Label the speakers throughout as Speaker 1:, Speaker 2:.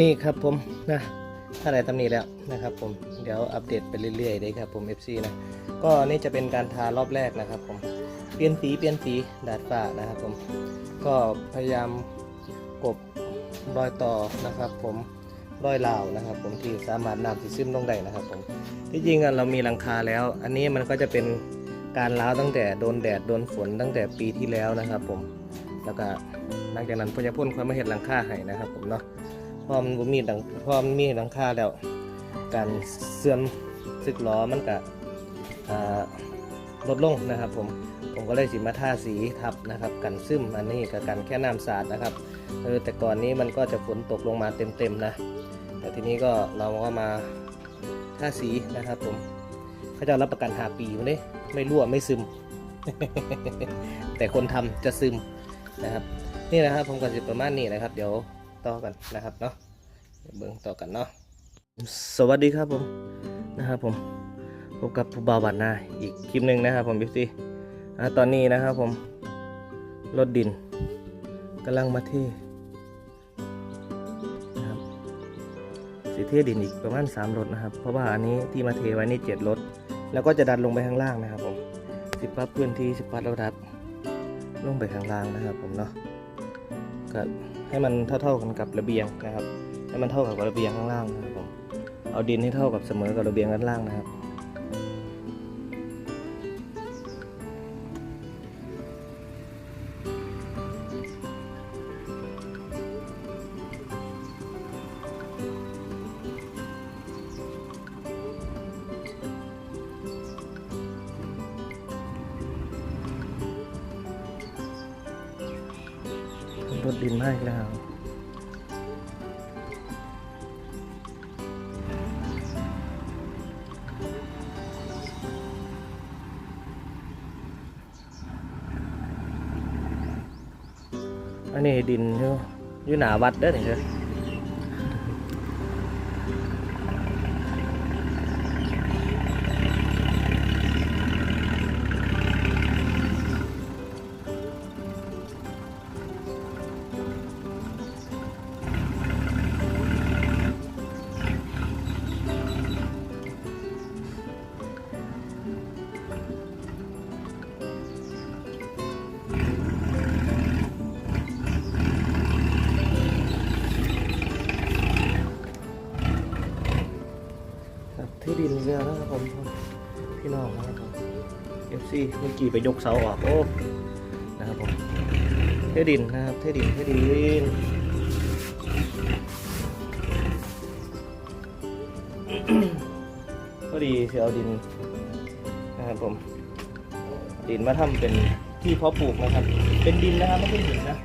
Speaker 1: นี่ครับผมนะถ้าไหนตำหนิแล้วนะครับผมเดี๋ยวอัปเดตไปเรื่อยๆเลยครับผม FC นะก็นี่จะเป็นการทารอบแรกนะครับผมเปลี่ยนสีเปลี่ยนสีดาดฟ้านะครับผมก็พยายามกบรอยต่อนะครับผมรอยลาวนะครับ ผมที่สามารถนำสีซึมลงได้นะครับผมที่จริงเรามีหลังคาแล้ว อันนี้มันก็จะเป็นการล้าวตั้งแต่โดนแดดโดนฝนตั้งแต่ปีที่แล้วนะครับ ผมแล้วก็หลังจากนั้นพอจะพ่นความมาเห็นหลังคาให้นะครับ ผมเนาะ พอมันบ่มีหลังพอมันมีหลังคาแล้ว การเสื่อมสึกล้อมันก็ลดลงนะครับผมผมก็เลยสิมาทาสีทับนะครับ กันซึมอันนี้กับกันแค่น้ำสาดนะครับเออแต่ก่อนนี้มันก็จะฝนตกลงมาเต็มๆนะ แต่ทีนี้ก็เราก็มาทาสีนะครับผมเขาจะรับประกันหาปีอยู่นี่ไม่รั่วไม่ซึม แต่คนทำจะซึมนะครับ นี่นะครับผมก็จะประมาณนี้นะครับ เดี๋ยว ต่อกันนะครับเนาะเบิ่งต่อกันเนาะสวัสดีครับผมนะครับผมพบกับผู้บ่าวบันนาอีกคลิปหนึ่งนะครับผมพี่ซีอ่ตอนนี้นะครับผมรถดินกำลังมาเทนะครับสีเทดินอีกประมาณ3รถนะครับ เพราะว่าอันนี้ที่มาเทไว้นี่7รถแล้วก็จะดันลงไปข้างล่างนะครับผมสิบปับพื้นที่สิบปับระดับลงไปข้างล่างนะครับผมเนาะก็ ให้มันเท่าๆกันกับระเบียงนะครับ ให้มันเท่ากับระเบียงข้างล่างนะครับผมเอาดินให้เท่ากับเสมอกับระเบียงด้านล่างนะครับ รถดินให้แล้วอันนี้ดินอยู่อยู่หนาวัดเด้อนี่เด้อ ที่ดินเรือนะครับผมพี่น้องนะครับผมเอฟซีเมื่อกี้ไปยกเสาออกโอ้นะครับผมเทดินนะครับเทดินเทดินพอดีเสียเอาดินนะครับผมดินมาทำเป็นที่เพาะปลูกนะครับ เป็นดินนะครับไม่ใช่หินนะ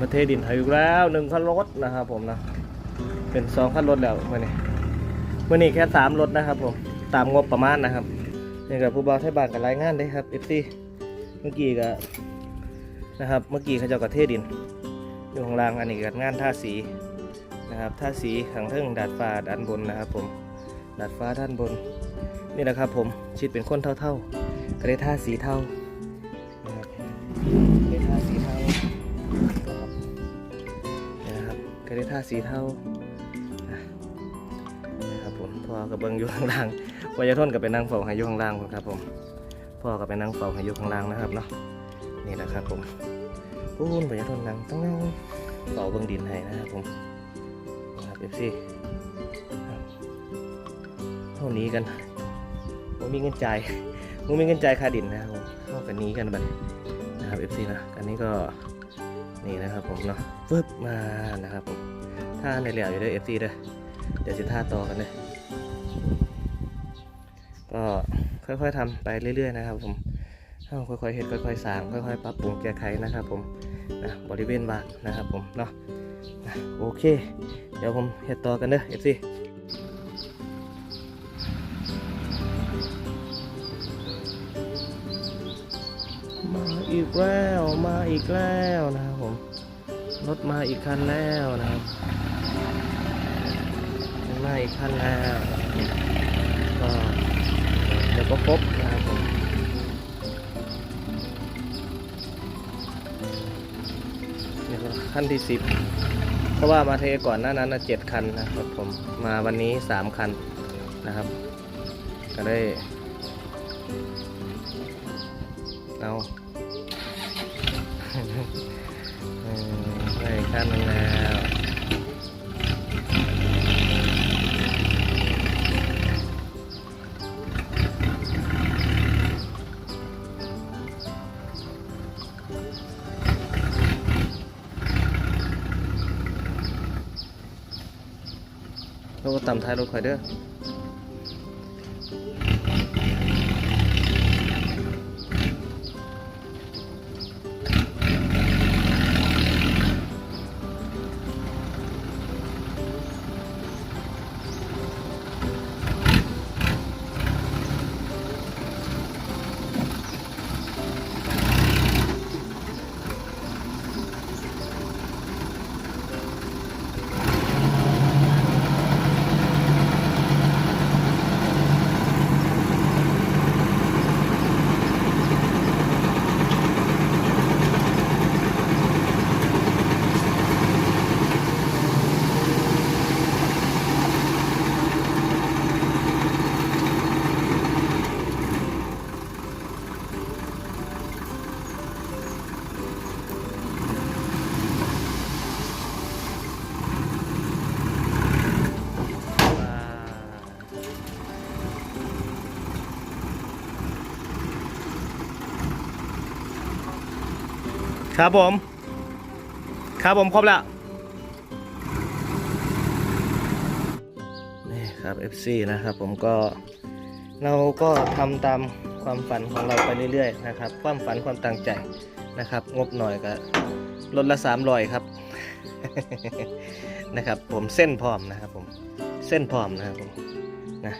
Speaker 1: เป็นประเทศดินไทยอีกแล้วหนึ่งคันรถนะครับผมนะ เป็นสองคันรถแล้วเมื่อนี้เมื่อนี้แค่สามรถนะครับผม ตามงบประมาณนะครับนี่กับผู้บ่าวไทยบ้านกับรายงานได้ครับเอฟซีเมื่อกี้ก็นะครับ เมื่อกี้เขาเจ้ากับเทดิน อยู่ข้างล่างอันนี้กับงานท่าสีนะครับท่าสีข้างเทิงดาดฟ้าด้านบนนะครับ ผมดาดฟ้าด้านบน นี่นะครับ ผมชิดเป็นคนเท่าๆก็ได้ท่าสีเท่า ท่าสีเท่าอะพ่อกับเบิ้งอยู่ข้างล่างพ่อยายทนกับเป็นนั่งเฝ้าให้อยู่ข้างล่างพุ่นครับผมพ่อกับเป็นนั่งเฝ้าให้อยู่ข้างล่างนะครับเนาะนี่นะครับผมปูนพ่อยายทนนั่งต้องนั่งเฝ้าเบิ้งดินให้นะครับผมนะครับเอฟซีเท่านี้กันผมมีเงินจ่ายผมมีเงินจ่ายค่าดินนะครับผมเข้ากันนี้กันบัดนะครับเอฟซีนะอันนี้ก็นี่นะครับผมเนาะฟึบมานะครับผม ท่าในเหลี่ยอยู่ด้วยเอฟซีด้วยเดี๋ยวจะท่าต่อกันเลยก็ค่อยๆทำไปเรื่อยๆนะครับผมค่อยๆเห็ดค่อยๆสร้างค่อยๆปรับปรุงแก้ไขนะครับผมนะบริเวณบานนะครับผมเนาะนะโอเค เดี๋ยวผมเห็ดต่อกันเด้อเอฟซีมาอีกแล้วมาอีกแล้วนะครับผมรถมาอีกคันแล้วนะครับ ข้างหน้าอีกขั้นแล้วก็เดี๋ยวก็ครบนะครับผมนี่ก็ขั้นที่สิบเพราะว่ามาเทก่อนหน้านั้นนะเจ็ดคันนะครับผมมาวันนี้สามคันนะครับ ก็ได้เอาได้ขั้นแล้ว แล้วก็ต่ำท้ายรถคอยเด้อ ครับผม ครับผมครบแล้วนี่ครับ FC นะครับ ผมก็เราก็ทำตามความฝันของเราไปเรื่อยๆนะครับ ความฝันความตั้งใจนะครับ งบหน่อยก็ลดละสามรอยครับนะครับ ผมเส้นพร้อมนะครับผมเส้นพร้อมนะครับผมนะ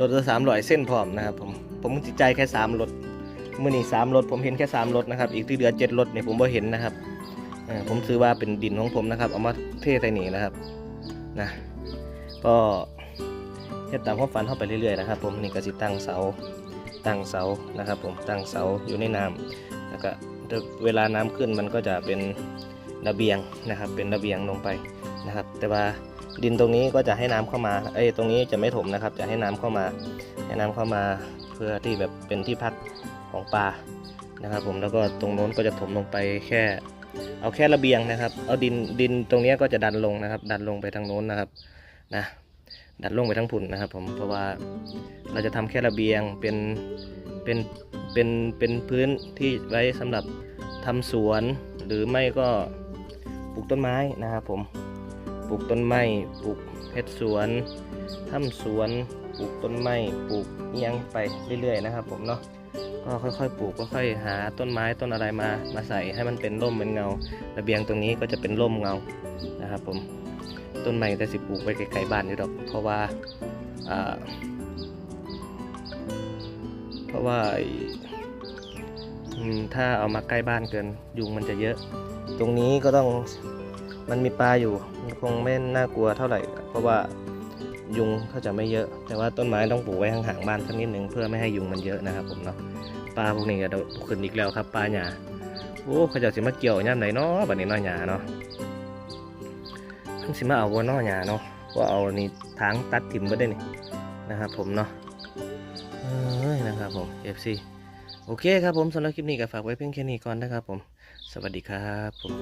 Speaker 1: รถละสามรอยเส้นพร้อมนะครับผมผมจิตใจแค่สามรถ มื่อนี้สามรถผมเห็นแค่สามรถนะครับ อีกที่เหลือเจ็ดรถเนี่ยผมบ่เห็นนะครับผมซื้อว่าเป็นดินของผมนะครับ เอามาเทใส่หนีนะครับนะก็เฮ็ดตามความฝันเข้าไปเรื่อยๆนะครับ ผมนี่ก็สิตั้งเสาตั้งเสานะครับ ผมตั้งเสาอยู่ในน้ำแล้วก็เวลาน้ำขึ้นมันก็จะเป็นระเบียงนะครับ เป็นระเบียงลงไปนะครับ แต่ว่าดินตรงนี้ก็จะให้น้ำเข้ามาเอ้ตรงนี้จะไม่ถมนะครับ จะให้น้ำเข้ามา ให้น้ำเข้ามาเพื่อที่แบบเป็นที่พัก ของปลานะครับผมแล้วก็ตรงโน้นก็จะถมลงไปแค่ เอาแค่ระเบียงนะครับ เอาดินดินตรงนี้ก็จะดันลงนะครับ ดันลงไปทางโน้นนะครับนะดันลงไปทางผุนนะครับผมเพราะว่าเราจะทำแค่ระเบียงเป็นเป็นเป็นเป็นพื้นที่ไว้สำหรับทำสวนหรือไม่ก็ปลูกต้นไม้นะครับผมปลูกต้นไม้ปลูกเฮ็ดสวนทำสวนปลูกต้นไม้ปลูกอิหยังไปเรื่อยๆนะครับผมเนาะ ก็ค่อยๆปลูกค่อยๆหาต้นไม้ต้นอะไรมามาใส่ให้มันเป็นร่มเป็นเงา ระเบียงตรงนี้ก็จะเป็นร่มเงานะครับผมต้นไม้แต่สิปลูกไว้ไกลๆบ้านอยู่ดอก เพราะว่าเพราะว่าถ้าเอามาใกล้บ้านเกินยุงมันจะเยอะ ตรงนี้ก็ต้องมันมีปลาอยู่คงไม่น่ากลัวเท่าไหร่ เพราะว่ายุงเขาจะไม่เยอะ แต่ว่าต้นไม้ต้องปลูกไว้ห่างๆบ้านสักนิดหนึ่งเพื่อไม่ให้ยุงมันเยอะนะครับผมเนาะ ปลาพวกนี้ก็เดี๋ยวขึ้นอีกแล้วครับปลาหยาโอ้เขาจะสิมาเกี่ยวย่ำไหนเนาะบัดนี้เนาะหยาเนาะมันสิมาเอาวัวเนาะหยาเนาะว่าเอานี่ทางตัดถิ่มมาได้นี่นะครับผมเนาะเอ้ยนะครับผมเอฟซีโอเคครับผมสำหรับคลิปนี้ก็ฝากไว้เพียงแค่นี้ก่อนนะครับผม สวัสดีครับผม